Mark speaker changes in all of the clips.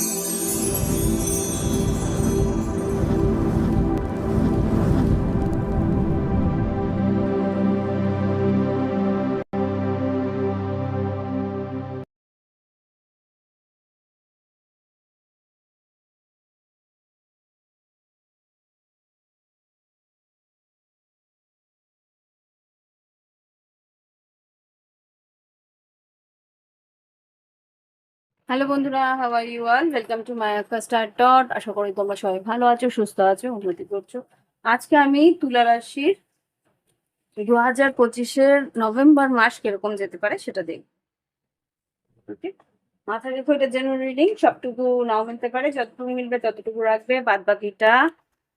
Speaker 1: Thank you. Hello বন্ধুরা are you all welcome to my star dot আশা করি তোমরা সবাই ভালো আছো, সুস্থ আছো, উন্নতি করছ। আজকে আমি তুলা রাশির দু হাজার পঁচিশের নভেম্বর মাস কীরকম যেতে পারে সেটা দেখব। ওকে মাথায় রেখো, এটা জেনারেল রিডিং সবটুকু নাও মিলতে পারে, যতটুকু মিলবে ততটুকু রাখবে বাদ বাকিটা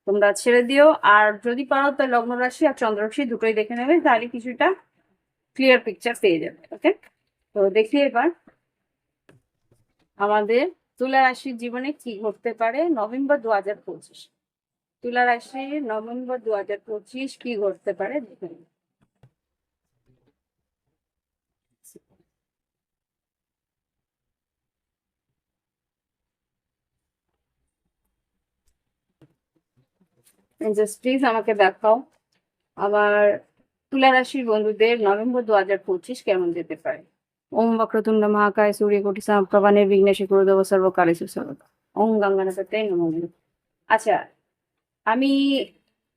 Speaker 1: তোমরা ছেড়ে দিও। আর যদি পারো তো লগ্ন রাশি আর চন্দ্র রাশি দুটোই দেখে নেবে, তাহলে কিছুটা ক্লিয়ার পিকচার পেয়ে যাবে ওকে তো দেখি এবার। আমাদের তুলা রাশির জীবনে কি ঘটতে পারে? নভেম্বর দু হাজার পঁচিশ। তুলা রাশির নভেম্বর দু হাজার পঁচিশ কি ঘটতে পারে? প্লিজ আমাকে দেখাও আবার তুলা রাশির বন্ধুদের নভেম্বর দু হাজার পঁচিশ কেমন যেতে পারে। ওম বক্রতুণ্ড মহাকায় সূর্যকোটি সমপ্রভানের বিঘ্নেশে গুরুদেব সর্বকালেষু সর্বদা ওম গঙ্গানাথতে নমঃ আচ্ছা আমি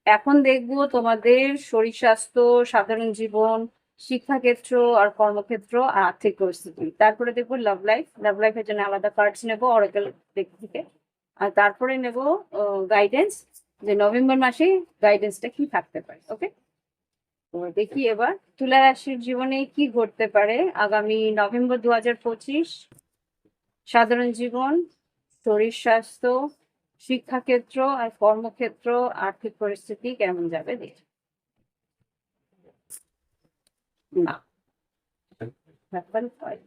Speaker 1: এখন দেখব তোমাদের শরীর স্বাস্থ্য, সাধারণ জীবন, শিক্ষাক্ষেত্র আর কর্মক্ষেত্র আর আর্থিক পরিস্থিতি। তারপরে দেখব লাভ লাইফ লাভ লাইফের জন্য আলাদা কার্ডস নেব অরেকেল দিক থেকে। আর তারপরে নেব গাইডেন্স যে নভেম্বর মাসে গাইডেন্সটা কি থাকতে পারে ওকে দেখি এবার। তুলা রাশির জীবনে কি ঘটতে পারে? আগামী নভেম্বর দু হাজার পঁচিশ সাধারণ জীবন শরীর স্বাস্থ্য শিক্ষাক্ষেত্র আর কর্মক্ষেত্র আর্থিক পরিস্থিতি কেমন যাবে দেখি। না। ব্যাপার হয়।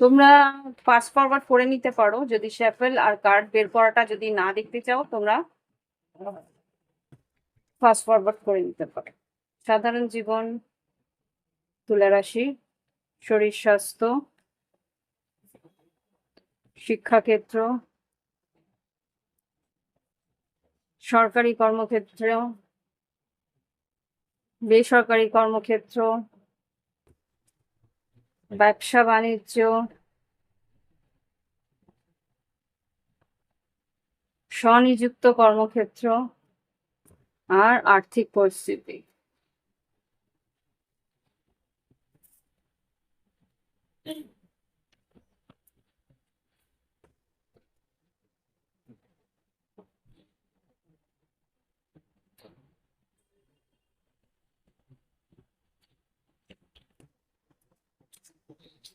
Speaker 1: তোমরা ফাস্ট ফরওয়ার্ড করে নিতে পারো, যদি শেফেল আর কার্ড বের করাটা যদি না দেখতে চাও, তোমরা ফাস্ট ফরওয়ার্ড করে নিতে পারো। সাধারণ জীবন তুলা রাশি শরীর স্বাস্থ্য, শিক্ষাক্ষেত্র, সরকারি কর্মক্ষেত্র, বেসরকারি কর্মক্ষেত্র ব্যবসা বাণিজ্য স্বনিযুক্ত কর্মক্ষেত্র আর আর্থিক পরিস্থিতি।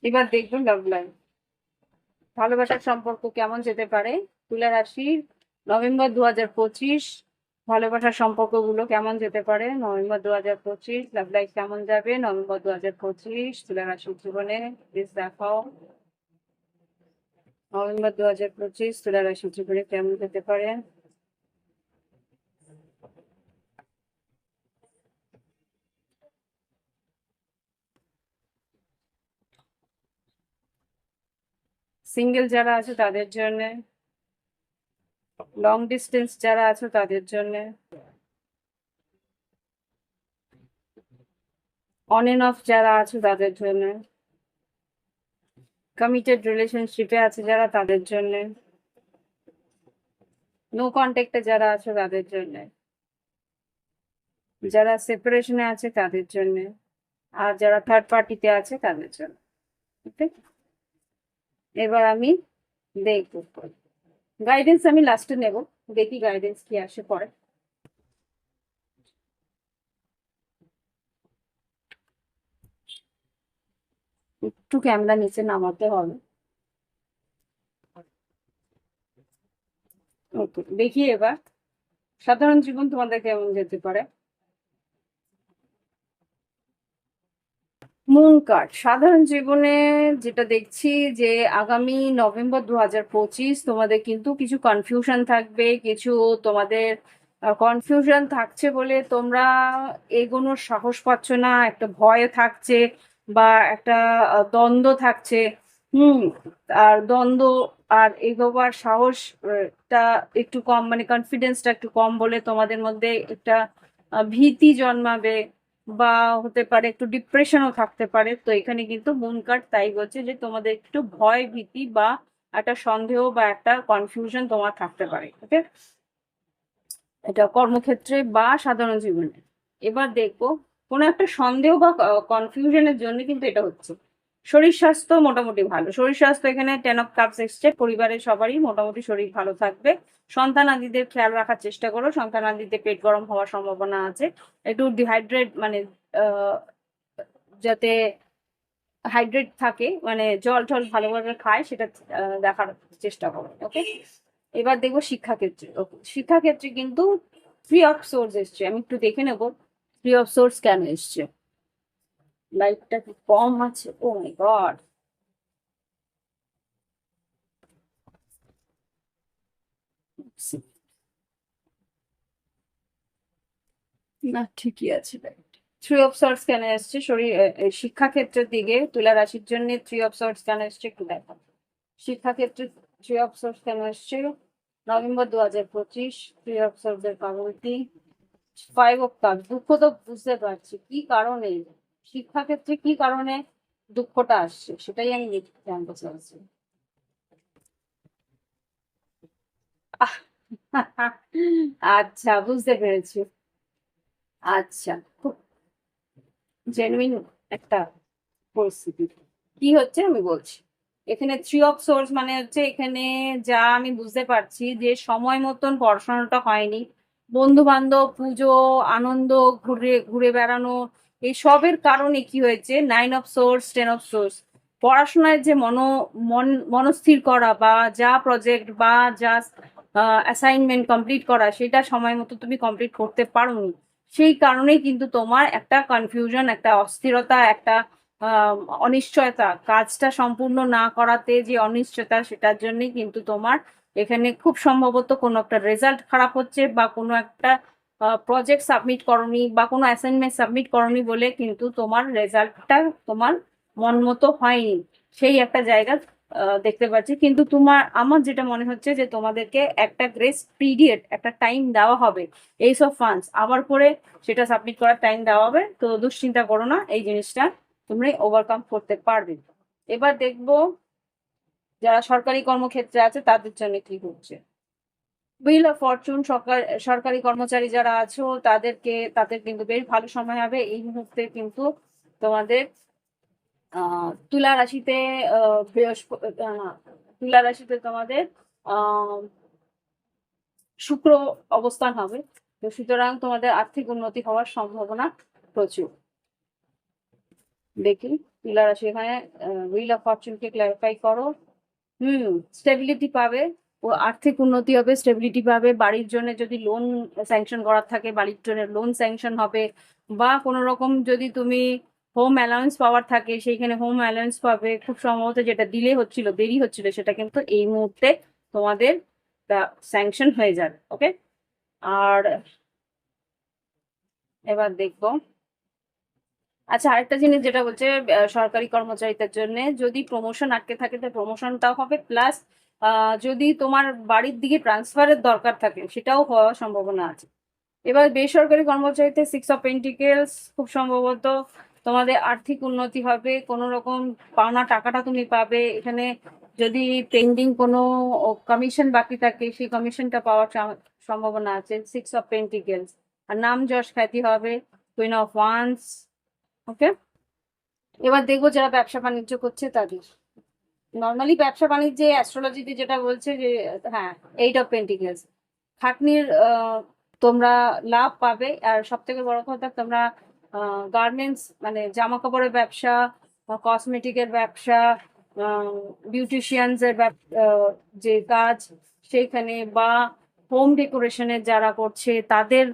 Speaker 1: এবার দেখব লাভ লাইফ ভালোবাসার সম্পর্ক কেমন যেতে পারে? তুলা রাশির নভেম্বর দু হাজার পঁচিশ, ভালোবাসার সম্পর্কগুলো কেমন যেতে পারে? নভেম্বর দু হাজার পঁচিশ লাভ লাইফ কেমন যাবে? নভেম্বর দু হাজার পঁচিশ, তুলা রাশির জীবনে প্লিজ দেখাও। নভেম্বর দু হাজার পঁচিশ, তুলা রাশির জীবনে কেমন যেতে পারে? সিঙ্গেল যারা আছে তাদের জন্য লং ডিস্টেন্স যারা আছে তাদের জন্য অন এন্ড অফ যারা আছে তাদের জন্য কমিটেড রিলেশনশিপে আছে যারা তাদের জন্য নো কন্ট্যাক্টে যারা আছে তাদের জন্য, যারা সেপারেশনে আছে তাদের জন্য, আর যারা থার্ড পার্টিতে আছে তাদের জন্য ওকে এবার আমি দেখব। গাইডেন্স আমি লাস্টে নেব। দেখি গাইডেন্স কি আসে পরে। একটু ক্যামেরা নিচে নামাতে হবে। ওকে দেখি এবার। সাধারণ জীবন তোমাদের কেমন যেতে পারে? মুন কার্ড সাধারণ জীবনে যেটা দেখছি যে আগামী নভেম্বর দু হাজার পঁচিশ তোমাদের কিন্তু কিছু কনফিউশন থাকবে, কিছু তোমাদের কনফিউশন থাকছে বলে তোমরা এগোনোর সাহস পাচ্ছ না, একটা ভয় থাকছে বা একটা দ্বন্দ্ব থাকছে। হুম, আর দ্বন্দ্ব আর এগোবার সাহসটা একটু কম মানে কনফিডেন্সটা একটু কম বলে তোমাদের মধ্যে একটা ভীতি জন্মাবে। বা হতে পারে একটু ডিপ্রেশনও থাকতে পারে। তো এখানে কিন্তু মুন কার্ড তাই বলছে যে তোমাদের একটু ভয় ভীতি বা একটা সন্দেহ বা একটা কনফিউশন তোমার থাকতে পারে ওকে এটা কর্মক্ষেত্রে বা সাধারণ জীবনে। এবার দেখব কোনো একটা সন্দেহ বা কনফিউশনের জন্য কিন্তু এটা হচ্ছে। শরীর স্বাস্থ্য মোটামুটি ভালো। শরীর স্বাস্থ্য এখানে টেন অফ কাপস এসছে। পরিবারের সবারই মোটামুটি শরীর ভালো থাকবে। সন্তান আদিদের খেয়াল রাখার চেষ্টা করো। সন্তানাদিদের পেট গরম হওয়ার সম্ভাবনা আছে। একটু ডিহাইড্রেট মানে যাতে হাইড্রেট থাকে মানে জল টল ভালোভাবে খায়, সেটা দেখার চেষ্টা করো ওকে এবার দেখব শিক্ষাক্ষেত্রে। শিক্ষাক্ষেত্রে কিন্তু ফ্রি অফ সোর্স এসছে। আমি একটু দেখে নেব ফ্রি অফ সোর্স কেন এসছে। লাইটটা কি কম আছে? ও মাই গড না, ঠিকই আছে থ্রি অফ সর্টস কেন এসছে? শরীর শিক্ষাক্ষেত্রের দিকে তুলা রাশির জন্য থ্রি অফ সর্টস কেন এসছে একটু দেখো শিক্ষাক্ষেত্রে থ্রি অফ সর্টস কেন এসছে? নভেম্বর দু হাজার পঁচিশ থ্রি অফ সর্টস এর কাগজটি ফাইভ অফ কাপ দুঃখ তো বুঝতে পারছি। কি কারণে? শিক্ষাক্ষেত্রে কি কারণে দুঃখটা আসছে? সেটাই আমি জানতে চাইছি। আচ্ছা বুঝতে পেরেছি। আচ্ছা খুব জেনুইন একটা পরিস্থিতি। কি হচ্ছে আমি বলছি। এখানে থ্রি অফ সোর্স মানে হচ্ছে এখানে যা আমি বুঝতে পারছি যে সময় মতন পড়াশোনাটা হয়নি। বন্ধু বান্ধব পুজো, আনন্দ, ঘুরে ঘুরে বেড়ানো এই সবের কারণে কি হয়েছে? Nine of swords ten of swords পড়াশোনায় যে মনো, মন, মনস্থির করা বা যা প্রজেক্ট বা যা অ্যাসাইনমেন্ট কমপ্লিট করা, সেটা সময় মতো তুমি কমপ্লিট করতে পারোনি। সেই কারণেই কিন্তু তোমার একটা কনফিউশন একটা অস্থিরতা, একটা অনিশ্চয়তা, কাজটা সম্পূর্ণ না করাতে যে অনিশ্চয়তা, সেটার জন্যই কিন্তু তোমার এখানে খুব সম্ভবত কোনো একটা রেজাল্ট খারাপ হচ্ছে বা কোনো একটা প্রজেক্ট সাবমিট করনি বা কোনো অ্যাসাইনমেন্ট সাবমিট করনি বলে কিন্তু তোমার রেজাল্টটা তোমার মন মতো হয়নি। সেই একটা জায়গা দেখতে পাচ্ছি। কিন্তু তোমার, আমার যেটা মনে হচ্ছে যে তোমাদেরকে একটা গ্রেস পিরিয়ড একটা টাইম দেওয়া হবে। এই সব ফান্ডস আবার করে সেটা সাবমিট করার টাইম দেওয়া হবে। তো দুশ্চিন্তা করো না, এই জিনিসটা তোমরা ওভারকাম করতে পারবে। এবার দেখব যারা সরকারি কর্মক্ষেত্রে আছে তাদের জন্য কি হচ্ছে। হুইল অফ ফরচুন সরকার, সরকারি কর্মচারী যারা আছো, তাদেরকে, তাদের কিন্তু বেশ ভালো সময় হবে। এই মুহূর্তে কিন্তু তোমাদের তুলা রাশিতে তুলা রাশিতে তোমাদের শুক্র অবস্থান হবে। তো সুতরাং তোমাদের আর্থিক উন্নতি হওয়ার সম্ভাবনা প্রচুর। দেখি, তুলা রাশি এখানে হুইল অফ ফরচুনকে ক্লারিফাই করো। হুম স্টেবিলিটি পাবে। আর্থিক উন্নতি হবে স্টেবিলিটি পাবে। বাড়ির জন্য যদি লোন স্যাংশন করার থাকে, বাড়ির জন্য লোন স্যাংশন হবে বা কোনো রকম যদি তুমি হোম অ্যালাউন্স পাওয়ার থাকে, সেইখানে হোম অ্যালাউন্স পাবে। খুব সম্ভবত যেটা দিলে হচ্ছিল, দেরি হচ্ছিল, সেটা কিন্তু এই মুহূর্তে তোমাদের স্যাংশন হয়ে যাবে ওকে আর এবার দেখব। আচ্ছা আরেকটা জিনিস যেটা বলছে সরকারি কর্মচারীদের জন্য যদি প্রমোশন আটকে থাকে, তো প্রমোশনটাও হবে প্লাস যদি তোমার বাড়ির দিকে ট্রান্সফারের দরকার থাকে, সেটাও হওয়ার সম্ভাবনা আছে। এবার বেসরকারি কর্মচারীতে সিক্স অফ পেন্টিকেলস খুব সম্ভবত তোমাদের আর্থিক উন্নতি হবে, কোনো রকম পাওনা টাকাটা তুমি পাবে, এখানে যদি পেন্ডিং কোনো কমিশন বাকি থাকে, সেই কমিশনটা পাওয়ার সম্ভাবনা আছে। সিক্স অফ পেন্টিকেলস আর নাম যশ খ্যাতি হবে কুইন অফ ওয়ান্স ওকে এবার দেখব যারা ব্যবসা বাণিজ্য করছে তাদের। নর্মালি ব্যবসা বাণিজ্যে অ্যাস্ট্রোলজিতে যেটা বলছে যে হ্যাঁ এইট অফ পেন্টিকেলস খাটনির তোমরা লাভ পাবে। আর সব থেকে বড় কথা, তোমরা গার্মেন্টস মানে জামা কাপড়ের ব্যবসা কসমেটিকের ব্যবসা বিউটিশিয়ানস এর ব্যব- যে কাজ, সেইখানে বা হোম ডেকোরেশনের যারা করছে, তাদের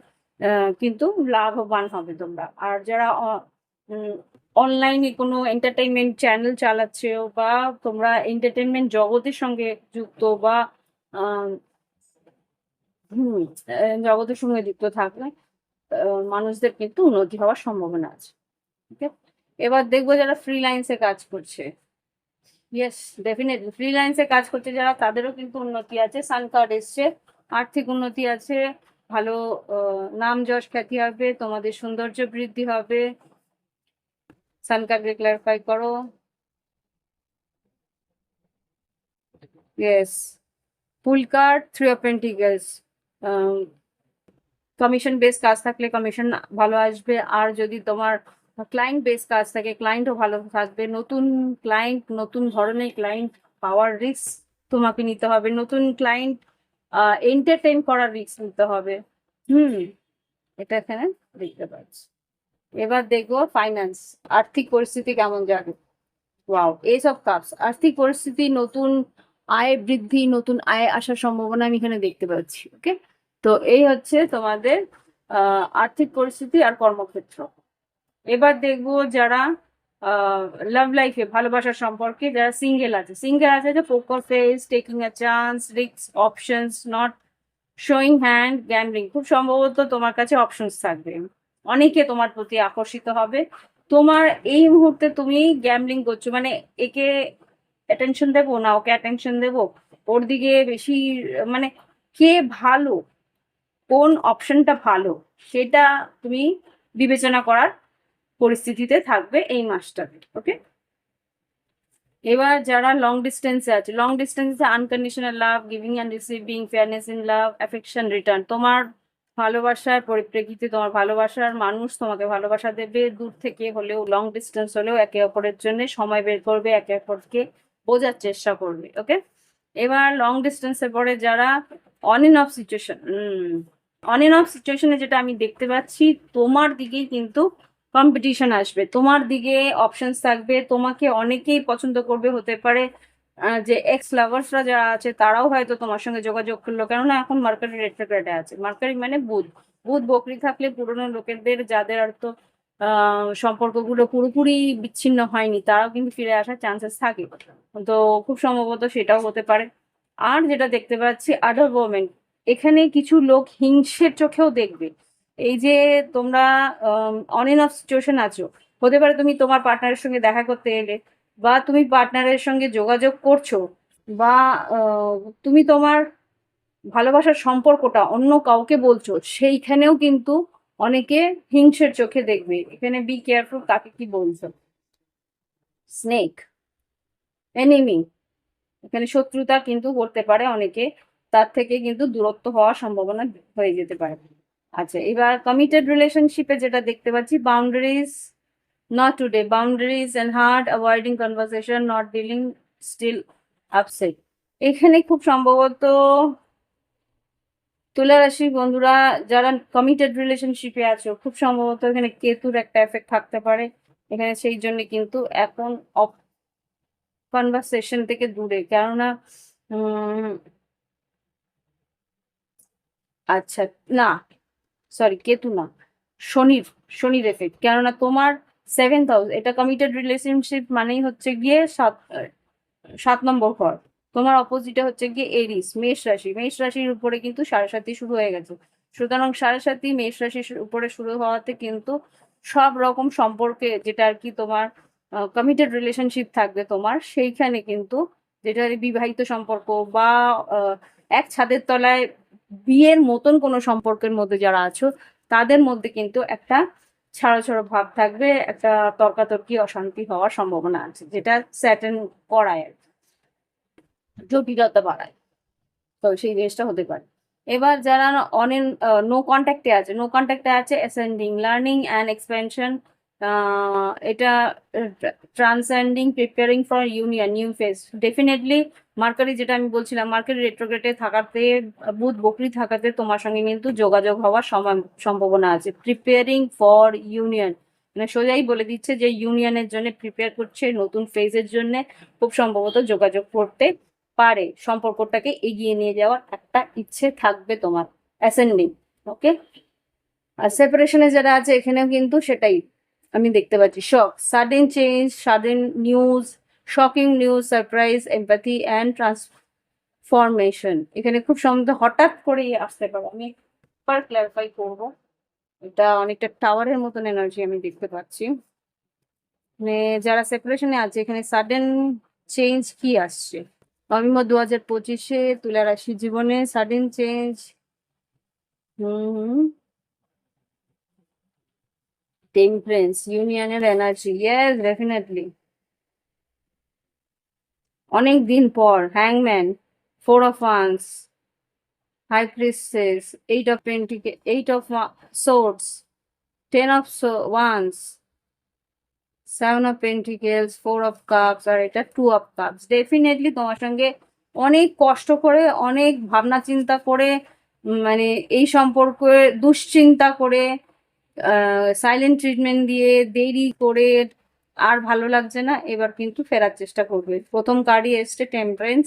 Speaker 1: কিন্তু লাভবান হবে তোমরা। আর যারা অনলাইনে কোনো এন্টারটেইনমেন্ট চ্যানেল চালাচ্ছো বা তোমরা এন্টারটেইনমেন্ট জগতের সঙ্গে যুক্ত বা হুম জগতের সঙ্গে যুক্ত থাকলে মানুষদের কিন্তু উন্নতি হওয়ার সম্ভাবনা আছে ওকে এবার দেখব যারা ফ্রিল্যান্সে কাজ করছে। ইয়েস ডেফিনেটলি ফ্রিল্যান্সে কাজ করছে যারা, তাদেরও কিন্তু উন্নতি আছে। সান কার্ড এসছে, আর্থিক উন্নতি আছে, ভালো নাম যশ খ্যাতি হবে, তোমাদের সৌন্দর্য বৃদ্ধি হবে। সান ক্লারিফাই করো yes fool card three of commission base কাজ থাকলে কমিশন ভালো আসবে। আর যদি তোমার ক্লায়েন্ট বেস কাজ থাকে ক্লায়েন্টও ভালো থাকবে। নতুন ক্লায়েন্ট নতুন ধরনের ক্লায়েন্ট পাওয়ার রিস্ক তোমাকে নিতে হবে। নতুন ক্লায়েন্ট এন্টারটেইন করার রিস্ক নিতে হবে। হুম, এটা এখানে দেখতে পাচ্ছি। এবার দেখব ফাইন্যান্স আর্থিক পরিস্থিতি কেমন যাবে ওয়াও এইসব কাপস আর্থিক পরিস্থিতি, নতুন আয় বৃদ্ধি, নতুন আয় আসার সম্ভাবনা আমি এখানে দেখতে পাচ্ছি ওকে তো এই হচ্ছে তোমাদের আর্থিক পরিস্থিতি আর কর্মক্ষেত্র। এবার দেখব যারা লাভ লাইফে ভালোবাসার সম্পর্কে যারা সিঙ্গেল আছে। সিঙ্গেল আছে যে poker face taking a chance risks options not showing hand gambling খুব সম্ভবত তোমার কাছে অপশনস থাকবে। অনেকে তোমার প্রতি আকর্ষিত হবে। তোমার এই মুহূর্তে তুমি গ্যামলিং করছ মানে একে অ্যাটেনশন দেবো না ওকে অ্যাটেনশন দেবো? ওর দিকে বেশি মানে কে ভালো? কোন অপশনটা ভালো? সেটা তুমি বিবেচনা করার পরিস্থিতিতে থাকবে এই মাসটাতে ওকে এবার যারা লং ডিস্টেন্সে আছে long ডিস্টেন্সে unconditional love giving and receiving fairness in love affection return তোমার ভালোবাসার পরিপ্রেক্ষিতে তোমার ভালোবাসার মানুষ তোমাকে ভালোবাসা দেবে। দূর থেকে হলেও লং ডিস্টেন্স হলেও একে অপরের জন্য সময় বের করবে, একে অপরকে বোঝার চেষ্টা করবে ওকে এবার লং ডিস্টেন্সের পরে যারা on end of situation on end of সিচুয়েশনে যেটা আমি দেখতে পাচ্ছি, তোমার দিকেই কিন্তু কম্পিটিশন আসবে। তোমার দিকে অপশনস থাকবে। তোমাকে অনেকেই পছন্দ করবে, হতে পারে যে এক্স লাভার্সরা যারা আছে, তারাও হয়তো তোমার সঙ্গে যোগাযোগ করল। কেননা এখন মার্কারি রেট্রোগ্রেডে আছে। মার্কারি মানে বুধ বুধ বকরি থাকলে পুরনো লোকেদের, যাদের আর তো সম্পর্কগুলো পুরোপুরি বিচ্ছিন্ন হয়নি, তারাও কিন্তু ফিরে আসার চান্সেস থাকে। তো খুব সম্ভবত সেটাও হতে পারে। আর যেটা দেখতে পাচ্ছি আদার ওমেন এখানে কিছু লোক হিংসের চোখেও দেখবে। এই যে তোমরা অন এন্ড অফ সিচুয়েশন আছো। হতে পারে তুমি তোমার পার্টনারের সঙ্গে দেখা করতে এলে বা তুমি পার্টনারের সঙ্গে যোগাযোগ করছ বা তুমি তোমার ভালোবাসার সম্পর্কটা অন্য কাউকে বলছো, সেইখানেও কিন্তু অনেকে হিংসের চোখে দেখবে। এখানে বি কেয়ারফুল কাকে কি বলছো। স্নেক এনিমি এখানে শত্রুতা কিন্তু করতে পারে অনেকে, তার থেকে কিন্তু দূরত্ব হওয়ার সম্ভাবনা হয়ে যেতে পারে। আচ্ছা এবার কমিটেড রিলেশনশিপে যেটা দেখতে পাচ্ছি boundaries not today boundaries and hard avoiding conversation not dealing still upset এখানে খুব সম্ভবত তুলা রাশির বন্ধুরা যারা কমিটেড রিলেশনশিপে আছো, খুব সম্ভবত এখানে কেতুর একটা এফেক্ট থাকতে পারে। এখানে সেই জন্য কিন্তু এখন অফ কনভারসেশন থেকে দূরে। কেননা আচ্ছা না সরি কেতু না, শনির শনির এফেক্ট কেননা তোমার সেভেন্থ হাউস এটা কমিটেড রিলেশনশিপ মানেই হচ্ছে গিয়ে সাত সাত নম্বর ঘর। তোমার অপোজিটে হচ্ছে গিয়ে এরিস মেষ রাশি। মেষ রাশির উপরে কিন্তু সাড়ে শুরু হয়ে গেছে। সুতরাং সাড়ে সাতি মেষ রাশির উপরে শুরু হওয়াতে কিন্তু সব রকম সম্পর্কে যেটা আর কি তোমার কমিটেড রিলেশনশিপ থাকবে তোমার, সেইখানে কিন্তু যেটা বিবাহিত সম্পর্ক বা এক ছাদের তলায় বিয়ের মতন কোনো সম্পর্কের মধ্যে যারা আছো, তাদের মধ্যে কিন্তু একটা ছাড়ো ছাড়ো ভাব থাকবে, একটা তর্কাতর্কি অশান্তি হওয়ার সম্ভাবনা আছে, যেটা স্যাটেন করায় আর। জটিলতা বাড়ায় তো সেই জিনিসটা হতে পারে এবার যারা অন নো কন্ট্যাক্টে আছে নো কন্ট্যাক্টে আছে অ্যাসেন্ডিং লার্নিং অ্যান্ড এক্সপেনশন এটা transcending preparing for union new phase definitely Mercury যেটা আমি বলছিলাম, মার্কারি রেট্রোগ্রেটে থাকাতে, বুধ বকরি থাকাতে তোমার সঙ্গে কিন্তু যোগাযোগ হওয়ার সম্ভাবনা আছে। প্রিপেয়ারিং ফর ইউনিয়ন মানে সোজাই বলে দিচ্ছে যে ইউনিয়নের জন্য প্রিপেয়ার করছে, নতুন ফেজের জন্য খুব সম্ভবত যোগাযোগ করতে পারে। সম্পর্কটাকে এগিয়ে নিয়ে যাওয়ার একটা ইচ্ছে থাকবে তোমার অ্যাসেন্ডিং ওকে আর সেপারেশনে যারা আছে, এখানেও কিন্তু সেটাই। আমি দেখতে পাচ্ছি shock sudden change sudden news shocking news surprise empathy and transformation এখানে খুব সম্ভবত হঠাৎ করেই আসতে পারে। আমি একবার ক্ল্যারিফাই করব। এটা অনেকটা টাওয়ারের মতন এনার্জি আমি দেখতে পাচ্ছি। মানে যারা সেপারেশনে আছে, এখানে সাডেন চেঞ্জ কি আসছে? নভেম্বর দু হাজার পঁচিশে তুলা রাশি জীবনে সাডেন চেঞ্জ হুম টেম্পারেন্স ইউনিয়নের এনার্জি ইয়েস ডেফিনেটলি অনেক দিন পর হ্যাংম্যান four of wands high priestess eight of pentacles eight of swords ten of wands seven of pentacles four of cups আর এটা টু অফ কাপস ডেফিনেটলি তোমার সঙ্গে অনেক কষ্ট করে, অনেক ভাবনা চিন্তা করে মানে এই সম্পর্কে দুশ্চিন্তা করে সাইলেন্ট ট্রিটমেন্ট দিয়ে দেরি করে আর ভালো লাগছে না, এবার কিন্তু ফেরার চেষ্টা করবে। প্রথম কার্ডই এসছে টেম্পারেন্স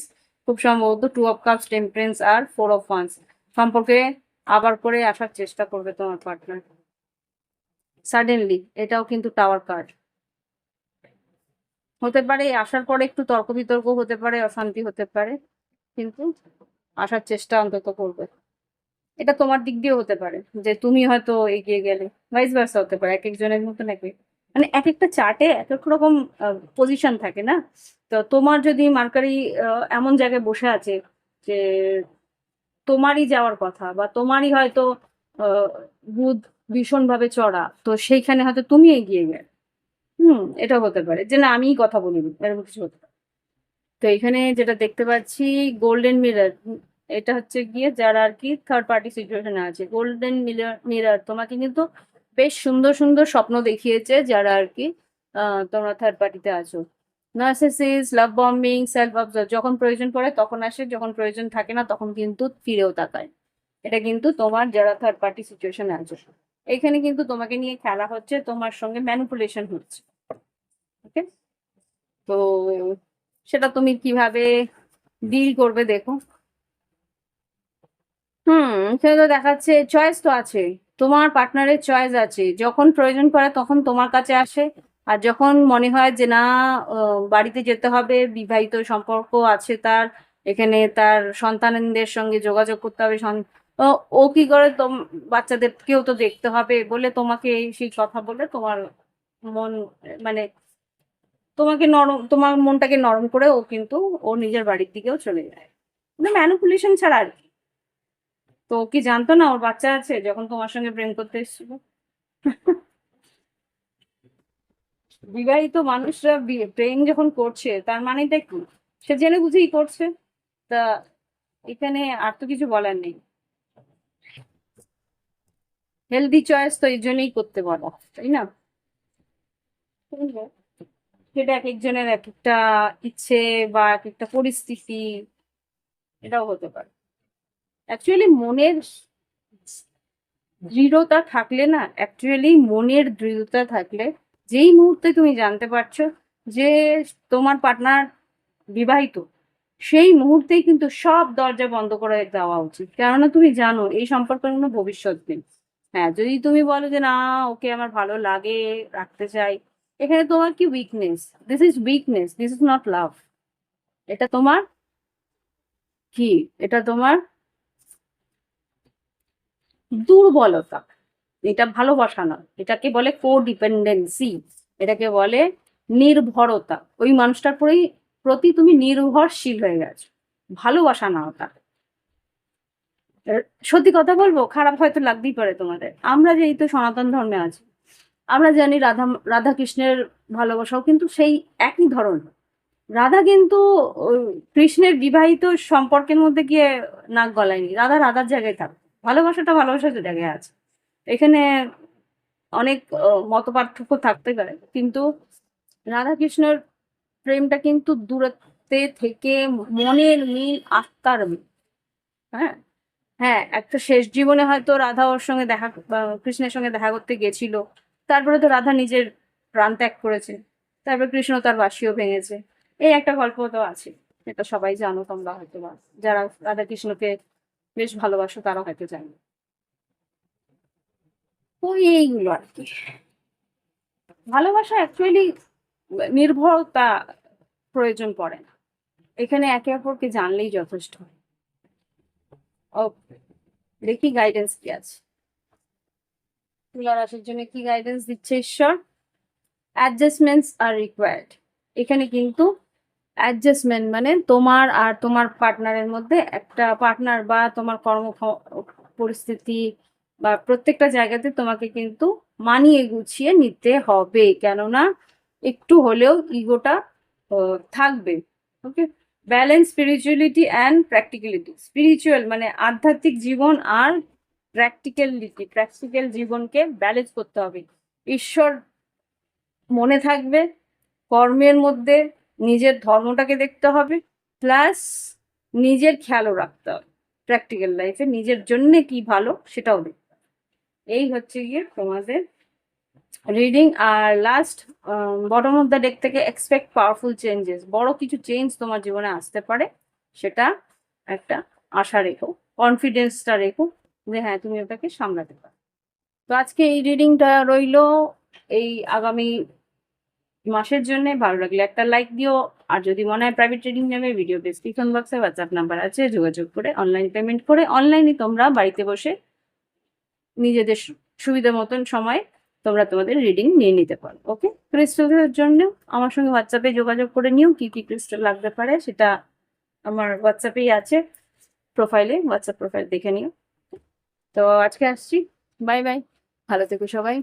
Speaker 1: খুব সম্ভবত টু অফ কাপস টেম্পারেন্স আর ফোর অফ ওয়ান্স সম্পর্কে আবার করে আসার চেষ্টা করবে তোমার পার্টনার সাডেনলি এটাও কিন্তু টাওয়ার কার্ড হতে পারে, আসার পরে একটু তর্ক বিতর্ক হতে পারে, অশান্তি হতে পারে, কিন্তু আসার চেষ্টা অন্তত করবে। এটা তোমার দিক দিয়েও হতে পারে, যে তুমি হয়তো এগিয়ে গেলে ভাইস ভার্সা হতে পারে, এক একজনের মতন এক এক- মানে এক একটা চার্টে এক এক রকম পজিশন থাকে না? তো তোমার যদি মার্কারি এমন জায়গায় বসে আছে যে তোমারই যাওয়ার কথা বা তোমারই হয়তো বুধ ভীষণভাবে চড়া, তো সেইখানে হয়তো তুমি এগিয়ে গেলে। হুম এটা হতে পারে। যে না, আমিই কথা বলিনি, এরকম কিছু হতে পারে। তো এখানে যেটা দেখতে পাচ্ছি গোল্ডেন মিরর এটা হচ্ছে গিয়ে যারা আর কি থার্ড পার্টি সিচুয়েশনে আছে। গোল্ডেন মিরর তোমাকে কিন্তু বেশ সুন্দর সুন্দর স্বপ্ন দেখিয়েছে যারা আর কি তোমরা থার্ড পার্টিতে আছো। Narcissist love bombing self observe যখন প্রয়োজন পড়ে তখন আসে, যখন প্রয়োজন থাকে না তখন কিন্তু ফিরেও তাকায়। এটা কিন্তু তোমার যারা থার্ড পার্টি সিচুয়েশনে আছে। এখানে কিন্তু তোমাকে নিয়ে খেলা হচ্ছে, তোমার সঙ্গে ম্যানিপুলেশন হচ্ছে। ওকে তো সেটা তুমি কীভাবে ডিল করবে দেখো। হুম, সেটা তো দেখাচ্ছে। চয়েস তো আছে। তোমার পার্টনারের চয়েস আছে। যখন প্রয়োজন পড়ে তখন তোমার কাছে আসে। আর যখন মনে হয় যে না বাড়িতে যেতে হবে, বিবাহিত সম্পর্ক আছে তার, এখানে তার সন্তানদের সঙ্গে যোগাযোগ করতে হবে ও কি করে তোম, বাচ্চাদেরকেও তো দেখতে হবে বলে তোমাকে সেই কথা বলে তোমার মন মানে তোমাকে নরম, তোমার মনটাকে নরম করে ও কিন্তু ও নিজের বাড়ির দিকেও চলে যায়। মানে ম্যানিপুলেশন ছাড়া আর কি। তো কি জানতো না ওর বাচ্চা আছে? যখন তোমার সঙ্গে প্রেম করতে এসেছিল। বিবাহিত মানুষরা প্রেম যখন করছে, তার মানেটা কি? সে জেনে বুঝেই করছে। তা এখানে আর তো কিছু বলার নেই। হেলদি চয়েস তো এই জন্যই করতে বলা, তাই না? সেটা এক একজনের এক একটা ইচ্ছে বা এক একটা পরিস্থিতি, এটাও হতে পারে। অ্যাকচুয়ালি মনের দৃঢ়তা থাকলে না অ্যাকচুয়ালি মনের দৃঢ়তা থাকলে, যেই মুহূর্তে তুমি জানতে পারছ যে তোমার পার্টনার বিবাহিত, সেই মুহূর্তেই কিন্তু সব দরজা বন্ধ করে দেওয়া উচিত। কেননা তুমি জানো, এই সম্পর্কের কোনো ভবিষ্যৎ নেই। হ্যাঁ যদি তুমি বলো যে না, ওকে আমার ভালো লাগে, রাখতে চাই, এখানে তোমার কি weakness this is weakness this is not love এটা তোমার কি? এটা তোমার দুর্বলতা। এটা ভালোবাসা না এটাকে বলে কো ডিপেন্ডেন্সি এটাকে বলে নির্ভরতা। ওই মানুষটার পরেই প্রতি তুমি নির্ভরশীল হয়ে গেছো। ভালোবাসা না ওটা। সত্যি কথা বলব, খারাপ হয়তো লাগতেই পারে তোমাদের। আমরা যেই তো সনাতন ধর্মে আছি, আমরা জানি রাধা রাধা কৃষ্ণের ভালোবাসাও কিন্তু সেই একই ধরন রাধা কিন্তু কৃষ্ণের বিবাহিত সম্পর্কের মধ্যে গিয়ে নাক গলায়নি। রাধা রাধার জায়গায় থাক ভালোবাসাটা ভালোবাসার জায়গায় আছে। এখানে অনেক মত পার্থক্য থাকতে পারে, কিন্তু রাধা কৃষ্ণের প্রেমটা কিন্তু দূরত্বে থেকে মনের মিল আত্মার মিল হ্যাঁ? হ্যাঁ একটা শেষ জীবনে হয়তো রাধা ওর সঙ্গে দেখা কৃষ্ণের সঙ্গে দেখা করতে গেছিল। তারপরে তো রাধা নিজের প্রাণ ত্যাগ করেছে। তারপর কৃষ্ণ তার বাসিও ভেঙেছে। এই একটা গল্প তো আছে, এটা সবাই জানো তোমরা হয়তো যারা রাধা কৃষ্ণকে বেশ ভালোবাসো তারা হয়তো জানো। এইগুলো আর কি। ভালোবাসা অ্যাকচুয়ালি নির্ভরতা প্রয়োজন পড়ে না। এখানে একে অপরকে জানলেই যথেষ্ট। ও দেখি গাইডেন্স কি আছে। তুলা জন্য কি গাইডেন্স দিচ্ছে ঈশ্বর? অ্যাডজাস্টমেন্টস আর রিকোয়ার্ড এখানে কিন্তু অ্যাডজাস্টমেন্ট মানে তোমার আর তোমার পার্টনারের মধ্যে একটা পার্টনার বা তোমার কর্ম পরিস্থিতি বা প্রত্যেকটা জায়গাতে তোমাকে কিন্তু মানিয়ে গুছিয়ে নিতে হবে। কেননা একটু হলেও ইগোটা থাকবে। Okay balance spirituality and practicality spiritual মানে আধ্যাত্মিক জীবন আর প্র্যাকটিক্যালিটি প্র্যাকটিক্যাল জীবনকে ব্যালেন্স করতে হবে। ঈশ্বর মনে থাকবে, কর্মের মধ্যে নিজের ধর্মটাকে দেখতে হবে প্লাস নিজের খেয়ালও রাখতে হবে। প্র্যাকটিক্যাল লাইফে নিজের জন্য কি ভালো সেটাও দেখতে হবে। এই হচ্ছে গিয়ে তোমাদের reading R last bottom of the deck থেকে এক্সপেক্ট পাওয়ারফুল চেঞ্জেস বড় কিছু চেঞ্জ তোমার জীবনে আসতে পারে, সেটা একটা আশা রেখো কনফিডেন্সটা রেখো যে হ্যাঁ তুমি ওটাকে সামলাতে পারো। তো আজকে এই রিডিংটা রইল, এই আগামী মাসের জন্য ভালো লাগলে একটা লাইক দিও। আর যদি মনে হয় প্রাইভেট ট্রেডিং নেবে ভিডিও ডেসক্রিপশন বক্সে হোয়াটসঅ্যাপ নাম্বার আছে, যোগাযোগ করে অনলাইন পেমেন্ট করে অনলাইনে তোমরা বাড়িতে বসে নিজেদের সুবিধা মতন সময় তোমরা তোমাদের রিডিং নিয়ে নিতে পারো ওকে ক্রিস্টালের জন্য আমার সঙ্গে হোয়াটসঅ্যাপে যোগাযোগ করে নিও, কি কি ক্রিস্টাল লাগতে পারে সেটা আমার হোয়াটসঅ্যাপেই আছে প্রোফাইলে হোয়াটসঅ্যাপ প্রোফাইল দেখে নিও। তো আজকে আসছি বাই বাই ভালো থেকো সবাই।